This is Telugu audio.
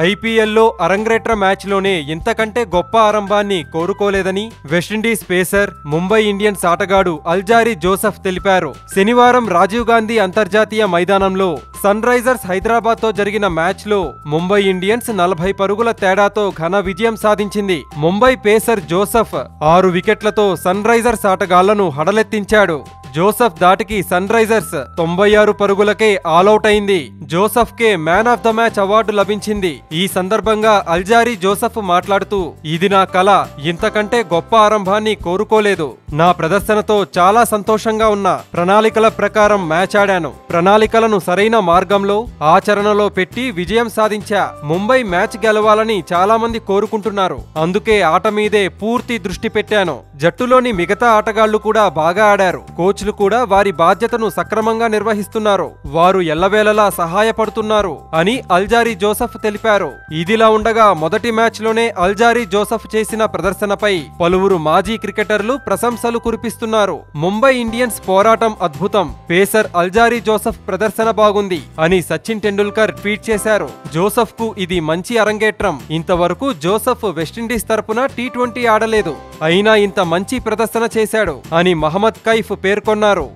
ఐపీఎల్లో అరంగేట్ర మ్యాచ్లోనే ఇంతకంటే గొప్ప ఆరంభాన్ని కోరుకోలేదని West Indies pacer Mumbai Indians ఆటగాడు అల్జారీ జోసెఫ్ తెలిపారు. శనివారం రాజీవ్ గాంధీ అంతర్జాతీయ మైదానంలో సన్ రైజర్స్ హైదరాబాద్తో జరిగిన మ్యాచ్లో ముంబై ఇండియన్స్ నలభై పరుగుల తేడాతో ఘన విజయం సాధించింది. ముంబై పేసర్ జోసెఫ్ ఆరు వికెట్లతో సన్ రైజర్స్ ఆటగాళ్ళను హడలెత్తించాడు. జోసెఫ్ దాటికి సన్ రైజర్స్ తొంభై ఆరు పరుగులకే ఆలౌట్ అయింది. Joseph K man of the match award లభించింది. ఈ సందర్భంగా అల్జారీ జోసెఫ్ మాట్లాడుతూ ఇది నా కళ ఇంతకంటే గొప్ప ఆరంభాన్ని కోరుకోలేదు. నా ప్రదర్శనతో చాలా సంతోషంగా ఉన్నా ప్రణాళికల ప్రకారం మ్యాచ్ ఆడాను. ప్రణాళికలను సరైన మార్గంలో ఆచరణలో పెట్టి విజయం సాధించా. ముంబై మ్యాచ్ గెలవాలని చాలా మంది కోరుకుంటున్నారు. అందుకే ఆట మీదే పూర్తి దృష్టి పెట్టాను. జట్టులోని మిగతా ఆటగాళ్ళు కూడా బాగా ఆడారు. కోచ్ కోచ్లు కూడా వారి బాధ్యతను సక్రమంగా నిర్వహిస్తున్నారు. వారు ఎల్లవేళలా సహాయపడుతున్నారు అని అల్జారీ జోసఫ్ తెలిపారు. ఇదిలా ఉండగా మొదటి మ్యాచ్లోనే అల్జారీ జోసఫ్ చేసిన ప్రదర్శనపై పలువురు మాజీ క్రికెటర్లు ప్రశంసలు కురిపిస్తున్నారు. ముంబై ఇండియన్స్ పోరాటం అద్భుతం పేసర్ అల్జారీ జోసెఫ్ ప్రదర్శన బాగుంది అని సచిన్ టెండూల్కర్ ట్వీట్ చేశారు. జోసఫ్కు ఇది మంచి అరంగేట్రం. ఇంతవరకు జోసెఫ్ వెస్టిండీస్ తరపున టీ ట్వంటీ ఆడలేదు. అయినా ఇంత మంచి ప్రదర్శన చేశాడు అని మహమ్మద్ కైఫ్ పేర్కొన్నారు.